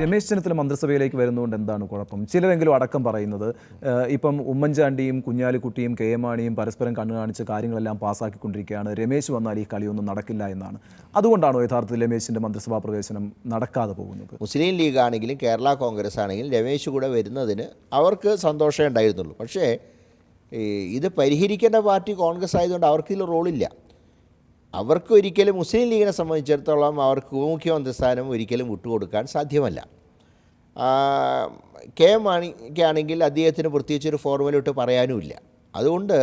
രമേശ് ചെന്നിത്തല മന്ത്രിസഭയിലേക്ക് വരുന്നതുകൊണ്ട് എന്താണ് കുഴപ്പം? ചിലരെങ്കിലും അടക്കം പറയുന്നത് ഇപ്പം ഉമ്മൻചാണ്ടിയും കുഞ്ഞാലിക്കുട്ടിയും കെ എം മാണിയും പരസ്പരം കണ്ണു കാണിച്ച് കാര്യങ്ങളെല്ലാം പാസ്സാക്കിക്കൊണ്ടിരിക്കുകയാണ് രമേശ് വന്നാൽ ഈ കളിയൊന്നും നടക്കില്ല എന്നാണ്. അതുകൊണ്ടാണോ യഥാർത്ഥത്തിൽ രമേശിന്റെ മന്ത്രിസഭാ പ്രവേശനം നടക്കാതെ പോകുന്നത്? മുസ്ലിം ലീഗ് ആണെങ്കിലും കേരള കോൺഗ്രസ് ആണെങ്കിലും രമേശ് കൂടെ വരുന്നതിന് അവർക്ക് സന്തോഷമേ ഉണ്ടായിരുന്നുള്ളൂ. പക്ഷേ ഇത് പരിഹരിക്കേണ്ട പാർട്ടി കോൺഗ്രസ് ആയതുകൊണ്ട് അവർക്കിതിൽ റോളില്ല. അവർക്ക് ഒരിക്കലും മുസ്ലിം ലീഗിനെ സംബന്ധിച്ചിടത്തോളം അവർക്ക് ഉപമുഖ്യമന്ത്രി സ്ഥാനം ഒരിക്കലും വിട്ടുകൊടുക്കാൻ സാധ്യമല്ല. കെ എം മാണിക്കാണെങ്കിൽ അദ്ദേഹത്തിന് പ്രത്യേകിച്ചൊരു ഫോർമുല ഇട്ട് പറയാനുമില്ല. അതുകൊണ്ട്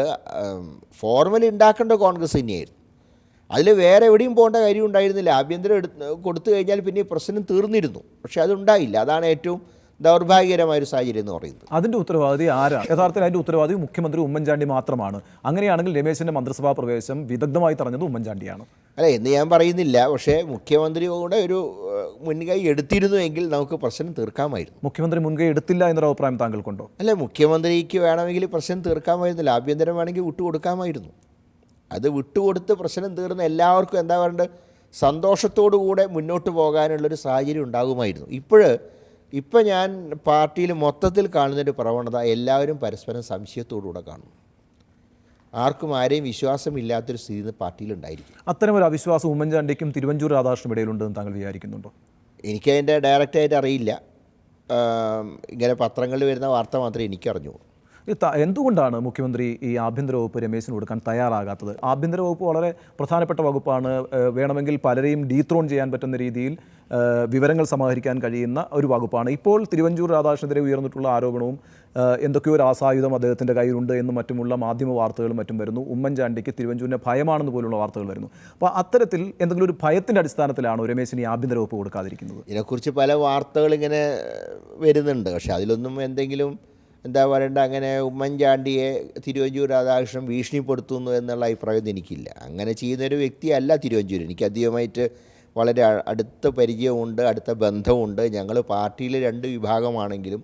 ഫോർമുല ഉണ്ടാക്കേണ്ട കോൺഗ്രസ് തന്നെയായിരുന്നു. അതിൽ വേറെ എവിടെയും പോകേണ്ട കാര്യം ഉണ്ടായിരുന്നില്ല ആഭ്യന്തരം എടുത്ത് കൊടുത്തു കഴിഞ്ഞാൽ പിന്നെ ഈ പ്രശ്നം തീർന്നിരുന്നു. പക്ഷേ അതുണ്ടായില്ല. അതാണ് ഏറ്റവും ദൗർഭാഗ്യകരമായ ഒരു സാഹചര്യം എന്ന് പറയുന്നത്. അതിന്റെ ഉത്തരവാദി ആരാണ് യഥാർത്ഥത്തിൽ അതിന്റെ ഉത്തരവാദി മുഖ്യമന്ത്രി ഉമ്മൻചാണ്ടി മാത്രമാണ്. അങ്ങനെയാണെങ്കിൽ രമേശിന്റെ മന്ത്രിസഭാ പ്രവേശം വിദഗ്ധമായി തടഞ്ഞത് ഉമ്മൻചാണ്ടിയാണ്. അല്ല എന്ന് ഞാൻ പറയുന്നില്ല. പക്ഷേ മുഖ്യമന്ത്രി കൂടെ ഒരു മുൻകൈ എടുത്തിരുന്നുവെങ്കിൽ നമുക്ക് പ്രശ്നം തീർക്കാമായിരുന്നു. മുഖ്യമന്ത്രി മുൻകൈ എടുത്തില്ല എന്നൊരു അഭിപ്രായം താങ്കൾക്കുണ്ടോ? അല്ല മുഖ്യമന്ത്രിക്ക് വേണമെങ്കിൽ പ്രശ്നം തീർക്കാമായിരുന്നില്ല ആഭ്യന്തരം വേണമെങ്കിൽ വിട്ടുകൊടുക്കാമായിരുന്നു. അത് വിട്ടുകൊടുത്ത് പ്രശ്നം തീർന്ന എല്ലാവർക്കും എന്താ പറയേണ്ടത്? സന്തോഷത്തോടു കൂടെ മുന്നോട്ട് പോകാനുള്ളൊരു സാഹചര്യം ഉണ്ടാകുമായിരുന്നു. ഇപ്പോൾ ഇപ്പം ഞാൻ പാർട്ടിയിൽ മൊത്തത്തിൽ കാണുന്നൊരു പ്രവണത എല്ലാവരും പരസ്പരം സംശയത്തോടുകൂടെ കാണുന്നു ആർക്കും ആരെയും വിശ്വാസമില്ലാത്തൊരു സ്ഥിതി പാർട്ടിയിലുണ്ടായിരിക്കും അത്തരമൊരു അവിശ്വാസം ഉമ്മൻചാണ്ടിക്കും തിരുവഞ്ചൂർ രാധാകൃഷ്ണനും ഇടയിലുണ്ടെന്ന് താങ്കൾ വിചാരിക്കുന്നുണ്ടോ? എനിക്കതിന്റെ ഡയറക്റ്റായിട്ട് അറിയില്ല. ഇങ്ങനെ പത്രങ്ങളിൽ വരുന്ന വാർത്ത മാത്രമേ എനിക്കറിഞ്ഞുള്ളൂ എന്തുകൊണ്ടാണ് മുഖ്യമന്ത്രി ഈ ആഭ്യന്തര വകുപ്പ് രമേശിന് കൊടുക്കാൻ തയ്യാറാകാത്തത്? ആഭ്യന്തര വകുപ്പ് വളരെ പ്രധാനപ്പെട്ട വകുപ്പാണ്. വേണമെങ്കിൽ പലരെയും ഡീത്രോൺ ചെയ്യാൻ പറ്റുന്ന രീതിയിൽ വിവരങ്ങൾ സമാഹരിക്കാൻ കഴിയുന്ന ഒരു വകുപ്പാണ്. ഇപ്പോൾ തിരുവഞ്ചൂർ രാധാകൃഷ്ണനെതിരെ ഉയർന്നിട്ടുള്ള ആരോപണവും എന്തൊക്കെയോ ഒരു ആസായുധം അദ്ദേഹത്തിന്റെ കയ്യിലുണ്ട് എന്നും മറ്റുമുള്ള മാധ്യമ വാർത്തകളും മറ്റും വരുന്നു. ഉമ്മൻചാണ്ടിക്ക് തിരുവഞ്ചൂരിനെ ഭയമാണെന്ന് പോലുള്ള വാർത്തകൾ വരുന്നു. അപ്പോൾ അത്തരത്തിൽ എന്തെങ്കിലും ഒരു ഭയത്തിന്റെ അടിസ്ഥാനത്തിലാണോ രമേശിന് ആഭ്യന്തര വകുപ്പ് കൊടുക്കാതിരിക്കുന്നത്? ഇതിനെക്കുറിച്ച് പല വാർത്തകൾ ഇങ്ങനെ വരുന്നുണ്ട്. പക്ഷേ അതിലൊന്നും എന്തെങ്കിലും എന്താ പറയണ്ട അങ്ങനെ ഉമ്മൻചാണ്ടിയെ തിരുവഞ്ചൂർ രാധാകൃഷ്ണൻ ഭീഷണിപ്പെടുത്തുന്നു എന്നുള്ള അഭിപ്രായം എനിക്കില്ല. അങ്ങനെ ചെയ്യുന്നൊരു വ്യക്തിയല്ല തിരുവഞ്ചൂർ. എനിക്ക് അദ്ദേഹമായിട്ട് വളരെ അടുത്ത പരിചയമുണ്ട് അടുത്ത ബന്ധമുണ്ട് ഞങ്ങൾ പാർട്ടിയിൽ രണ്ട് വിഭാഗമാണെങ്കിലും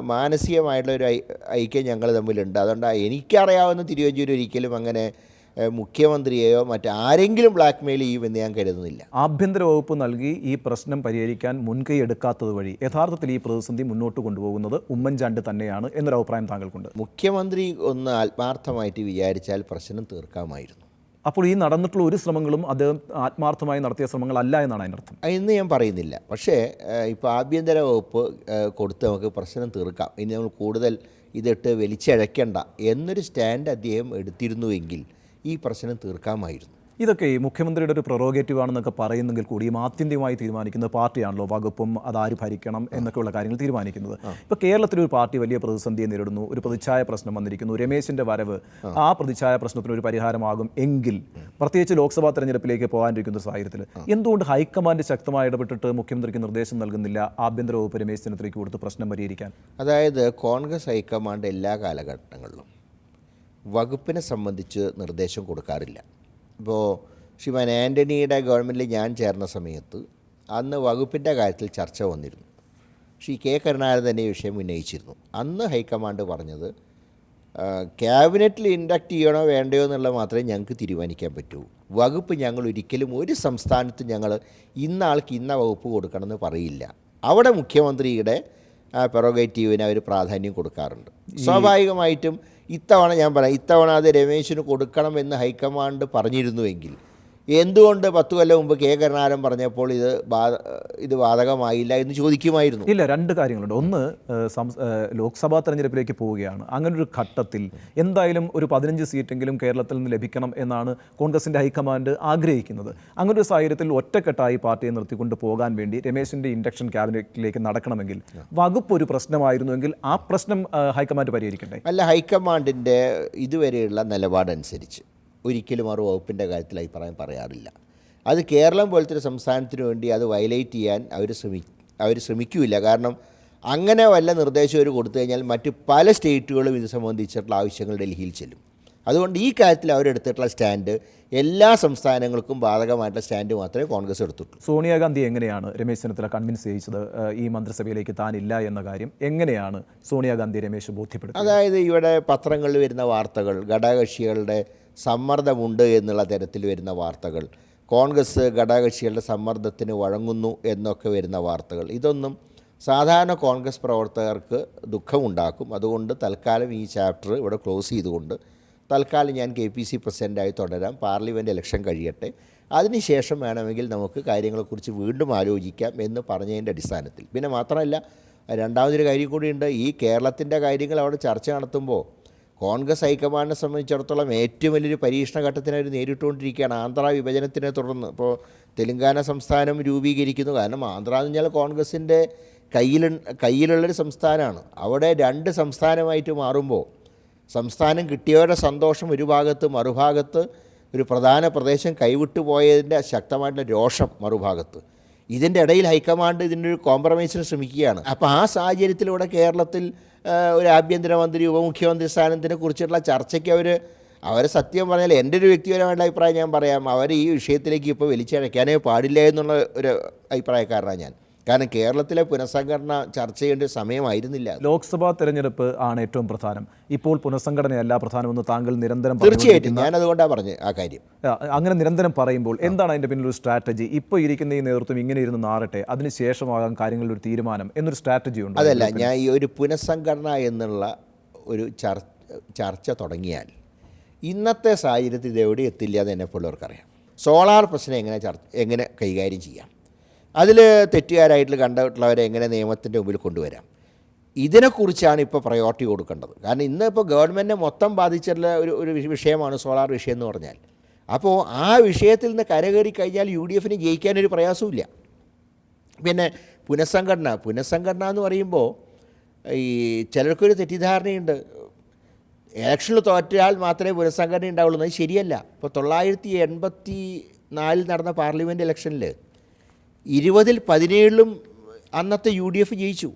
മാനസികമായിട്ടുള്ളൊരു മാനസികമായിട്ടുള്ള ഒരു ഐ- ഐക്യം ഞങ്ങൾ തമ്മിലുണ്ട്. അതുകൊണ്ട് എനിക്കറിയാവുന്ന തിരുവഞ്ചൂർ ഒരിക്കലും അങ്ങനെ മുഖ്യമന്ത്രിയെയോ മറ്റാരെങ്കിലും ബ്ലാക്ക് മെയിൽ ചെയ്യുമെന്ന് ഞാൻ കരുതുന്നില്ല. ആഭ്യന്തര വകുപ്പ് നൽകി ഈ പ്രശ്നം പരിഹരിക്കാൻ മുൻകൈ എടുക്കാത്തത് വഴി യഥാർത്ഥത്തിൽ ഈ പ്രതിസന്ധി മുന്നോട്ട് കൊണ്ടുപോകുന്നത് ഉമ്മൻചാണ്ടി തന്നെയാണ് എന്നൊരു അഭിപ്രായം താങ്കൾക്കുണ്ട്. മുഖ്യമന്ത്രി ഒന്ന് ആത്മാർത്ഥമായിട്ട് വിചാരിച്ചാൽ പ്രശ്നം തീർക്കാമായിരുന്നു. അപ്പോൾ ഈ നടന്നിട്ടുള്ള ഒരു ശ്രമങ്ങളും അദ്ദേഹം ആത്മാർത്ഥമായി നടത്തിയ ശ്രമങ്ങളല്ല എന്നാണ് അതിന്റെ അർത്ഥം. എന്ന് ഞാൻ പറയുന്നില്ല. പക്ഷേ ഇപ്പോൾ ആഭ്യന്തര വകുപ്പ് കൊടുത്ത് നമുക്ക് പ്രശ്നം തീർക്കാം. ഇനി നമ്മൾ കൂടുതൽ ഇതിട്ട് വലിച്ചഴക്കേണ്ട എന്നൊരു സ്റ്റാൻഡ് അദ്ദേഹം എടുത്തിരുന്നുവെങ്കിൽ ഈ പ്രശ്നം തീർക്കാമായിരുന്നു. ഇതൊക്കെ മുഖ്യമന്ത്രിയുടെ ഒരു പ്രൊറോഗേറ്റീവ് ആണെന്നൊക്കെ പറയുന്നെങ്കിൽ കൂടിയും ആത്യന്തികമായി തീരുമാനിക്കുന്നത് പാർട്ടിയാണല്ലോ. വകുപ്പും അതാര് ഭരിക്കണം എന്നൊക്കെയുള്ള കാര്യങ്ങൾ തീരുമാനിക്കുന്നത്. ഇപ്പോൾ കേരളത്തിൽ ഒരു പാർട്ടി വലിയ പ്രതിസന്ധിയെ നേരിടുന്നു. ഒരു പ്രതിച്ഛായ പ്രശ്നം വന്നിരിക്കുന്നു. രമേശിന്റെ വരവ് ആ. പ്രതിച്ഛായ പ്രശ്നത്തിന് ഒരു പരിഹാരമാകും എങ്കിൽ പ്രത്യേകിച്ച് ലോക്സഭാ തെരഞ്ഞെടുപ്പിലേക്ക് പോകാനിരിക്കുന്ന സാഹചര്യത്തിൽ എന്തുകൊണ്ട് ഹൈക്കമാൻഡ് ശക്തമായി ഇടപെട്ടിട്ട് മുഖ്യമന്ത്രിക്ക് നിർദ്ദേശം നൽകുന്നില്ല ആഭ്യന്തര വകുപ്പ് രമേശ് ചെന്നിത്തലയ്ക്ക് കൊടുത്ത് പ്രശ്നം പരിഹരിക്കാൻ? അതായത് കോൺഗ്രസ് ഹൈക്കമാൻഡ് എല്ലാ കാലഘട്ടങ്ങളിലും വകുപ്പിനെ സംബന്ധിച്ച് നിർദ്ദേശം കൊടുക്കാറില്ല. ഇപ്പോൾ ശ്രീമാൻ ആന്റണിയുടെ ഗവൺമെന്റിൽ ഞാൻ ചേർന്ന സമയത്ത് അന്ന് വകുപ്പിന്റെ കാര്യത്തിൽ ചർച്ച വന്നിരുന്നു. ശ്രീ കെ കരുണാകരൻ തന്നെ ഈ വിഷയം ഉന്നയിച്ചിരുന്നു. അന്ന് ഹൈക്കമാൻഡ് പറഞ്ഞത് ക്യാബിനറ്റിൽ ഇൻഡക്റ്റ് ചെയ്യണോ വേണ്ടയോ എന്നുള്ളത് മാത്രമേ ഞങ്ങൾക്ക് തീരുമാനിക്കാൻ പറ്റൂ. വകുപ്പ് ഞങ്ങൾ ഒരിക്കലും ഒരു സംസ്ഥാനത്ത് ഞങ്ങൾ ഇന്നാൾക്ക് ഇന്ന വകുപ്പ് കൊടുക്കണമെന്ന് പറയില്ല. അവിടെ മുഖ്യമന്ത്രിയുടെ പെറോഗേറ്റീവിന് അവർ പ്രാധാന്യം കൊടുക്കാറുണ്ട്. സ്വാഭാവികമായിട്ടും ഇത്തവണ ഞാൻ പറയാം ഇത്തവണ അത് രമേശിന് കൊടുക്കണമെന്ന് ഹൈക്കമാൻഡ് പറഞ്ഞിരുന്നുവെങ്കിൽ എന്തുകൊണ്ട് പത്ത് കൊല്ലം മുമ്പ് കെ കരുണാകരൻ പറഞ്ഞപ്പോൾ ഇത് ഇത് ബാധകമായില്ല എന്ന് ചോദിക്കുമായിരുന്നു? ഇല്ല രണ്ട് കാര്യങ്ങളുണ്ട്. ഒന്ന് ലോക്സഭാ തെരഞ്ഞെടുപ്പിലേക്ക് പോവുകയാണ്. അങ്ങനെ ഒരു ഘട്ടത്തിൽ എന്തായാലും ഒരു പതിനഞ്ച് സീറ്റെങ്കിലും കേരളത്തിൽ നിന്ന് ലഭിക്കണം എന്നാണ് കോൺഗ്രസിന്റെ ഹൈക്കമാൻഡ് ആഗ്രഹിക്കുന്നത്. അങ്ങനെ ഒരു സാഹചര്യത്തിൽ ഒറ്റക്കെട്ടായി പാർട്ടിയെ നിർത്തിക്കൊണ്ട് പോകാൻ വേണ്ടി രമേശിന്റെ ഇൻഡക്ഷൻ ക്യാബിനറ്റിലേക്ക് നടക്കണമെങ്കിൽ വകുപ്പ് ഒരു പ്രശ്നമായിരുന്നുവെങ്കിൽ ആ പ്രശ്നം ഹൈക്കമാൻഡ് പരിഹരിക്കണ്ടേ? അല്ല ഹൈക്കമാൻഡിന്റെ ഇതുവരെയുള്ള നിലപാടനുസരിച്ച്. ഒരിക്കലും ഒരു വകുപ്പിന്റെ കാര്യത്തിൽ അഭിപ്രായം പറയാറില്ല. അത് കേരളം പോലത്തെ ഒരു സംസ്ഥാനത്തിന് വേണ്ടി അത് വയലേറ്റ് ചെയ്യാൻ അവർ ശ്രമി അവർ ശ്രമിക്കില്ല. കാരണം അങ്ങനെ വല്ല നിർദ്ദേശം അവർ കൊടുത്തു കഴിഞ്ഞാൽ മറ്റ് പല സ്റ്റേറ്റുകളും ഇത് സംബന്ധിച്ചിട്ടുള്ള ആവശ്യങ്ങൾ ഡൽഹിയിൽ ചെല്ലും. അതുകൊണ്ട് ഈ കാര്യത്തിൽ അവരെടുത്തിട്ടുള്ള സ്റ്റാൻഡ് എല്ലാ സംസ്ഥാനങ്ങൾക്കും ബാധകമായിട്ടുള്ള സ്റ്റാൻഡ് മാത്രമേ കോൺഗ്രസ് എടുത്തിട്ടുള്ളൂ. സോണിയാഗാന്ധി എങ്ങനെയാണ് രമേശ് ചെന്നിത്തല കൺവിൻസ് ചെയ്യിച്ചത്? ഈ മന്ത്രിസഭയിലേക്ക് താനില്ല എന്ന കാര്യം എങ്ങനെയാണ് സോണിയാഗാന്ധി രമേശ് ബോധ്യപ്പെടുന്നത് അതായത് ഇവിടെ പത്രങ്ങളിൽ വരുന്ന വാർത്തകൾ ഘടകകക്ഷികളുടെ സമ്മർദ്ദമുണ്ട് എന്നുള്ള തരത്തിൽ വരുന്ന വാർത്തകൾ. കോൺഗ്രസ് ഘടകകക്ഷികളുടെ സമ്മർദ്ദത്തിന് വഴങ്ങുന്നു എന്നൊക്കെ വരുന്ന വാർത്തകൾ. ഇതൊന്നും സാധാരണ കോൺഗ്രസ് പ്രവർത്തകർക്ക് ദുഃഖമുണ്ടാക്കും. അതുകൊണ്ട് തൽക്കാലം ഈ ചാപ്റ്റർ ഇവിടെ ക്ലോസ് ചെയ്തുകൊണ്ട് തൽക്കാലം ഞാൻ കെ പി സി പ്രസിഡന്റായി തുടരാം. പാർലമെന്റ് ഇലക്ഷൻ കഴിയട്ടെ. അതിനുശേഷം വേണമെങ്കിൽ നമുക്ക് കാര്യങ്ങളെക്കുറിച്ച് വീണ്ടും ആലോചിക്കാം എന്ന് പറഞ്ഞതിന്റെ അടിസ്ഥാനത്തിൽ. പിന്നെ മാത്രമല്ല രണ്ടാമതൊരു കാര്യം കൂടിയുണ്ട് ഈ കേരളത്തിന്റെ കാര്യങ്ങൾ അവിടെ ചർച്ച നടത്തുമ്പോൾ കോൺഗ്രസ് ഹൈക്കമാൻഡിനെ സംബന്ധിച്ചിടത്തോളം ഏറ്റവും വലിയൊരു പരീക്ഷണ ഘട്ടത്തിന് അവർ നേരിട്ടുകൊണ്ടിരിക്കുകയാണ്. ആന്ധ്ര വിഭജനത്തിനെ തുടർന്ന്. ഇപ്പോൾ തെലുങ്കാന സംസ്ഥാനം രൂപീകരിക്കുന്നു. കാരണം ആന്ധ്ര എന്ന് പറഞ്ഞാൽ കോൺഗ്രസിന്റെ കയ്യിൽ കയ്യിലുള്ളൊരു സംസ്ഥാനമാണ്. അവിടെ രണ്ട് സംസ്ഥാനമായിട്ട് മാറുമ്പോൾ സംസ്ഥാനം കിട്ടിയവരുടെ സന്തോഷം ഒരു ഭാഗത്ത് മറുഭാഗത്ത് ഒരു പ്രധാന പ്രദേശം കൈവിട്ടു പോയതിന്റെ ശക്തമായിട്ടുള്ള രോഷം മറുഭാഗത്ത്. ഇതിന്റെ ഇടയിൽ ഹൈക്കമാൻഡ് ഇതിന്റെ ഒരു കോംപ്രമൈസിന് ശ്രമിക്കുകയാണ്. അപ്പോൾ ആ സാഹചര്യത്തിലൂടെ കേരളത്തിൽ ഒരു ആഭ്യന്തരമന്ത്രി ഉപമുഖ്യമന്ത്രി സ്ഥാനത്തിനെ കുറിച്ചുള്ള ചർച്ചയ്ക്ക് അവർ അവർ സത്യം പറഞ്ഞാൽ എന്റെ ഒരു വ്യക്തിപരമായിട്ടുള്ള അഭിപ്രായം ഞാൻ പറയാം. അവർ ഈ വിഷയത്തിലേക്ക് ഇപ്പോൾ വലിച്ചഴയ്ക്കാനേ പാടില്ല എന്നുള്ള ഒരു അഭിപ്രായക്കാരനാണ് ഞാൻ. കാരണം കേരളത്തിലെ പുനഃസംഘടന ചർച്ച ചെയ്യേണ്ട സമയമായിരുന്നില്ല. ലോക്സഭാ തെരഞ്ഞെടുപ്പ് ആണ് ഏറ്റവും പ്രധാനം. ഇപ്പോൾ പുനഃസംഘടനയല്ല പ്രധാനമെന്ന് താങ്കൾ നിരന്തരം തീർച്ചയായിട്ടും. ഞാൻ അതുകൊണ്ടാണ് പറഞ്ഞത് ആ കാര്യം. അങ്ങനെ നിരന്തരം പറയുമ്പോൾ എന്താണ് അതിന്റെ പിന്നിൽ ഒരു സ്ട്രാറ്റജി? ഇപ്പോൾ ഇരിക്കുന്ന ഈ നേതൃത്വം ഇങ്ങനെ ഇരുന്ന് നാറട്ടെ അതിനുശേഷമാകാം കാര്യങ്ങളിൽ ഒരു തീരുമാനം എന്നൊരു സ്ട്രാറ്റജി ഉണ്ട്? അതല്ല ഞാൻ ഈ ഒരു പുനഃസംഘടന എന്നുള്ള ഒരു ചർ ചർച്ച തുടങ്ങിയാൽ ഇന്നത്തെ സാഹചര്യത്തിൽ ഇത് എവിടെ എത്തില്ല എന്ന് എന്നെപ്പോലുള്ളവർക്കറിയാം. സോളാർ പ്രശ്നം എങ്ങനെ ചർച്ച എങ്ങനെ കൈകാര്യം ചെയ്യാം? അതിൽ തെറ്റുകാരായിട്ട് കണ്ടിട്ടുള്ളവരെ എങ്ങനെ നിയമത്തിന്റെ മുമ്പിൽ കൊണ്ടുവരാം? ഇതിനെക്കുറിച്ചാണ് ഇപ്പോൾ പ്രയോറിറ്റി കൊടുക്കേണ്ടത്. കാരണം ഇന്ന് ഇപ്പോൾ ഗവൺമെന്റിനെ മൊത്തം ബാധിച്ചിട്ടുള്ള ഒരു ഒരു വിഷയമാണ് സോളാർ വിഷയം എന്ന് പറഞ്ഞാൽ. അപ്പോൾ ആ വിഷയത്തിൽ നിന്ന് കരകയറി കഴിഞ്ഞാൽ യു ഡി എഫിന് ജയിക്കാനൊരു പ്രയാസമില്ല പിന്നെ പുനഃസംഘടന പുനഃസംഘടന എന്ന് പറയുമ്പോൾ ഈ ചിലർക്കൊരു തെറ്റിദ്ധാരണയുണ്ട്. ഇലക്ഷനിൽ തോറ്റാൽ മാത്രമേ പുനഃസംഘടന ഉണ്ടാവുള്ളൂ അത് ശരിയല്ല. ഇപ്പോൾ തൊള്ളായിരത്തി എൺപത്തി നാലിൽ നടന്ന പാർലമെന്റ് ഇലക്ഷനിൽ ഇരുപതിൽ പതിനേഴിലും അന്നത്തെ യു ഡി എഫ് ജയിച്ചു.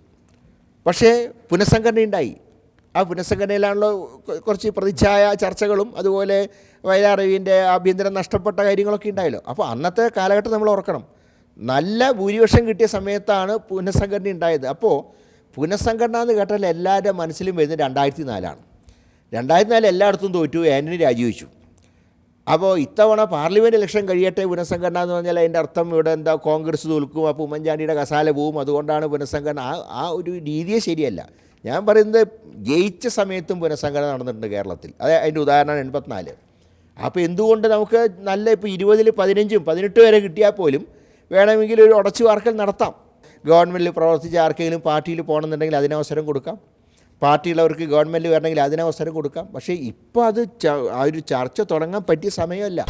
പക്ഷേ പുനഃസംഘടന ഉണ്ടായി ആ പുനഃസംഘടനയിലാണല്ലോ കുറച്ച് പ്രതിച്ഛായ ചർച്ചകളും അതുപോലെ വയലാറവിന്റെ ആഭ്യന്തരം നഷ്ടപ്പെട്ട കാര്യങ്ങളൊക്കെ ഉണ്ടായല്ലോ. അപ്പോൾ അന്നത്തെ കാലഘട്ടം നമ്മൾ ഓർക്കണം. നല്ല ഭൂരിപക്ഷം കിട്ടിയ സമയത്താണ് പുനഃസംഘടന ഉണ്ടായത്. അപ്പോൾ പുനഃസംഘടന എന്ന് കേട്ടാൽ എല്ലാവരുടെ മനസ്സിലും വരുന്നത് രണ്ടായിരത്തി നാലാണ്. രണ്ടായിരത്തി നാല് എല്ലായിടത്തും തോറ്റു ആന്റണി രാജിവെച്ചു. അപ്പോൾ ഇത്തവണ പാർലമെന്റ് ഇലക്ഷൻ കഴിയട്ടെ പുനഃസംഘടന എന്ന് പറഞ്ഞാൽ അതിന്റെ അർത്ഥം ഇവിടെ എന്താ കോൺഗ്രസ് തോൽക്കും അപ്പോൾ ഉമ്മൻചാണ്ടിയുടെ കസാല പോവും. അതുകൊണ്ടാണ് പുനഃസംഘടന ആ ആ ഒരു രീതിയെ ശരിയല്ല. ഞാൻ പറയുന്നത് ജയിച്ച സമയത്തും പുനഃസംഘടന നടന്നിട്ടുണ്ട് കേരളത്തിൽ. അത് അതിന്റെ ഉദാഹരണം എൺപത്തിനാല്. അപ്പോൾ എന്തുകൊണ്ട് നമുക്ക് നല്ല ഇപ്പോൾ ഇരുപതിൽ പതിനഞ്ചും പതിനെട്ട് വരെ കിട്ടിയാൽ പോലും വേണമെങ്കിൽ ഒരു ഉടച്ചു വാർക്കൽ നടത്താം. ഗവൺമെന്റിൽ പ്രവർത്തിച്ച ആർക്കെങ്കിലും പാർട്ടിയിൽ പോകണമെന്നുണ്ടെങ്കിൽ അതിനവസരം കൊടുക്കാം. പാർട്ടിയുള്ളവർക്ക് ഗവൺമെന്റ് വരണമെങ്കിൽ അതിനവസരം കൊടുക്കാം. പക്ഷേ ഇപ്പോൾ അത് ആ ഒരു ചർച്ച തുടങ്ങാൻ പറ്റിയ സമയമല്ല.